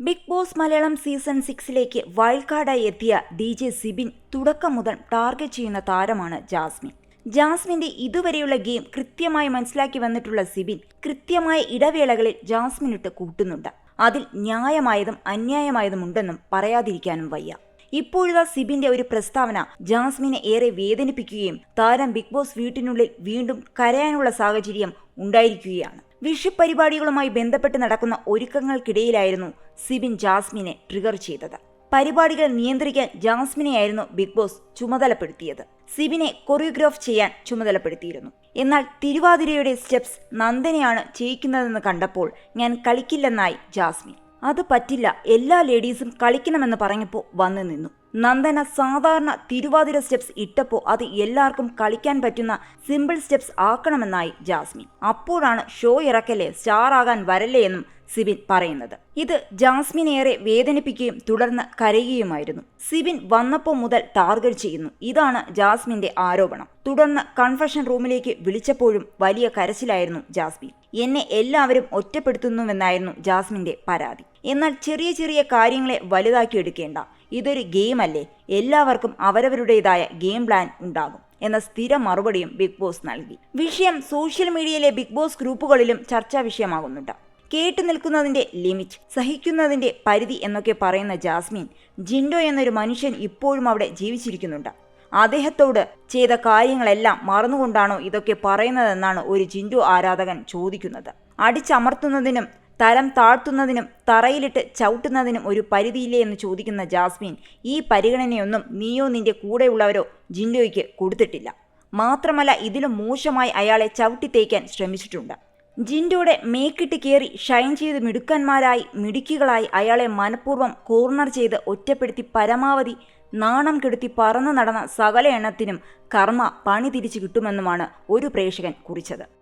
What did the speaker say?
Big boss Malayalam season സിക്സിലേക്ക് wild കാർഡായി എത്തിയ ഡി ജെ സിബിൻ തുടക്കം മുതൽ ടാർഗറ്റ് ചെയ്യുന്ന താരമാണ് ജാസ്മിൻ. ജാസ്മിന്റെ ഇതുവരെയുള്ള ഗെയിം കൃത്യമായി മനസ്സിലാക്കി വന്നിട്ടുള്ള സിബിൻ കൃത്യമായ ഇടവേളകളിൽ ജാസ്മിനിട്ട് കൂട്ടുന്നുണ്ട്. അതിൽ ന്യായമായതും അന്യായമായതും ഉണ്ടെന്നും പറയാതിരിക്കാനും വയ്യ. ഇപ്പോഴുള്ള സിബിന്റെ ഒരു പ്രസ്താവന ജാസ്മിനെ ഏറെ വേദനിപ്പിക്കുകയും താരം ബിഗ് ബോസ് വീട്ടിനുള്ളിൽ വീണ്ടും കരയാനുള്ള സാഹചര്യം ഉണ്ടായിരിക്കുകയാണ്. വിഷു പരിപാടികളുമായി ബന്ധപ്പെട്ട് നടക്കുന്ന ഒരുക്കങ്ങൾക്കിടയിലായിരുന്നു സിബിൻ ജാസ്മിനെ ട്രിഗർ ചെയ്തത്. പരിപാടികൾ നിയന്ത്രിക്കാൻ ജാസ്മിനെയായിരുന്നു ബിഗ് ബോസ് ചുമതലപ്പെടുത്തിയത്. സിബിനെ കൊറിയോഗ്രാഫ് ചെയ്യാൻ ചുമതലപ്പെടുത്തിയിരുന്നു. എന്നാൽ തിരുവാതിരയുടെ സ്റ്റെപ്സ് നന്ദനെയാണ് ചെയ്യിക്കുന്നതെന്ന് കണ്ടപ്പോൾ ഞാൻ കളിക്കില്ലെന്നായി ജാസ്മിൻ. അത് പറ്റില്ല എല്ലാ ലേഡീസും കളിക്കണമെന്ന് പറഞ്ഞപ്പോൾ വന്നു നിന്നു. നന്ദന സാധാരണ തിരുവാതിര സ്റ്റെപ്സ് ഇട്ടപ്പോൾ അത് എല്ലാവർക്കും കളിക്കാൻ പറ്റുന്ന സിമ്പിൾ സ്റ്റെപ്സ് ആക്കണമെന്നായി ജാസ്മിൻ. അപ്പോഴാണ് ഷോ ഇറക്കല്ലേ സ്റ്റാർ ആകാൻ വരല്ലേ എന്നും സിബിൻ പറയുന്നത്. ഇത് ജാസ്മിൻ ഏറെ വേദനിപ്പിക്കുകയും തുടർന്ന് കരയുകയുമായിരുന്നു. സിബിൻ വന്നപ്പോൾ മുതൽ ടാർഗറ്റ് ചെയ്യുന്നു. ഇതാണ് ജാസ്മിന്റെ ആരോപണം. തുടർന്ന് കൺഫഷൻ റൂമിലേക്ക് വിളിച്ചപ്പോഴും വലിയ കരച്ചിലായിരുന്നു ജാസ്മിൻ. എന്നെ എല്ലാവരും ഒറ്റപ്പെടുത്തുന്നുവെന്നായിരുന്നു ജാസ്മിന്റെ പരാതി. എന്നാൽ ചെറിയ ചെറിയ കാര്യങ്ങളെ വലുതാക്കി എടുക്കേണ്ട. ഇതൊരു ഗെയിമല്ലേ. എല്ലാവർക്കും അവരവരുടേതായ ഗെയിം പ്ലാൻ ഉണ്ടാകും എന്ന സ്ഥിര മറുപടിയും ബിഗ് ബോസ് നൽകി. വിഷയം സോഷ്യൽ മീഡിയയിലെ ബിഗ് ബോസ് ഗ്രൂപ്പുകളിലും ചർച്ചാ വിഷയമാകുന്നുണ്ട്. കേട്ടു നിൽക്കുന്നതിന്റെ ലിമിറ്റ് സഹിക്കുന്നതിന്റെ പരിധി എന്നൊക്കെ പറയുന്ന ജാസ്മിൻ ജിൻഡോ എന്നൊരു മനുഷ്യൻ ഇപ്പോഴും അവിടെ ജീവിച്ചിരിക്കുന്നുണ്ട്. അദ്ദേഹത്തോട് ചെയ്ത കാര്യങ്ങളെല്ലാം മറന്നുകൊണ്ടാണോ ഇതൊക്കെ പറയുന്നതെന്നാണ് ഒരു ജിൻഡോ ആരാധകൻ ചോദിക്കുന്നത്. അടിച്ചമർത്തുന്നതിനും തരം താഴ്ത്തുന്നതിനും തറയിലിട്ട് ചവിട്ടുന്നതിനും ഒരു പരിധിയില്ലേ എന്ന് ചോദിക്കുന്ന ജാസ്മിൻ ഈ പരിഗണനയൊന്നും നീയോ നിന്റെ കൂടെയുള്ളവരോ ജിൻഡോയ്ക്ക് കൊടുത്തിട്ടില്ല. മാത്രമല്ല ഇതിലും മോശമായി അയാളെ ചവിട്ടിത്തേക്കാൻ ശ്രമിച്ചിട്ടുണ്ട്. ജിൻഡോയുടെ മേക്കിട്ട് കയറി ഷൈൻ ചെയ്ത് മിടുക്കന്മാരായി മിടുക്കികളായി അയാളെ മനഃപൂർവം കോർണർ ചെയ്ത് ഒറ്റപ്പെടുത്തി പരമാവധി നാണം കെടുത്തി പറന്നു നടന്ന സകല എണ്ണത്തിനും കർമ്മ പണി തിരിച്ചു കിട്ടുമെന്നുമാണ് ഒരു പ്രേക്ഷകൻ കുറിച്ചത്.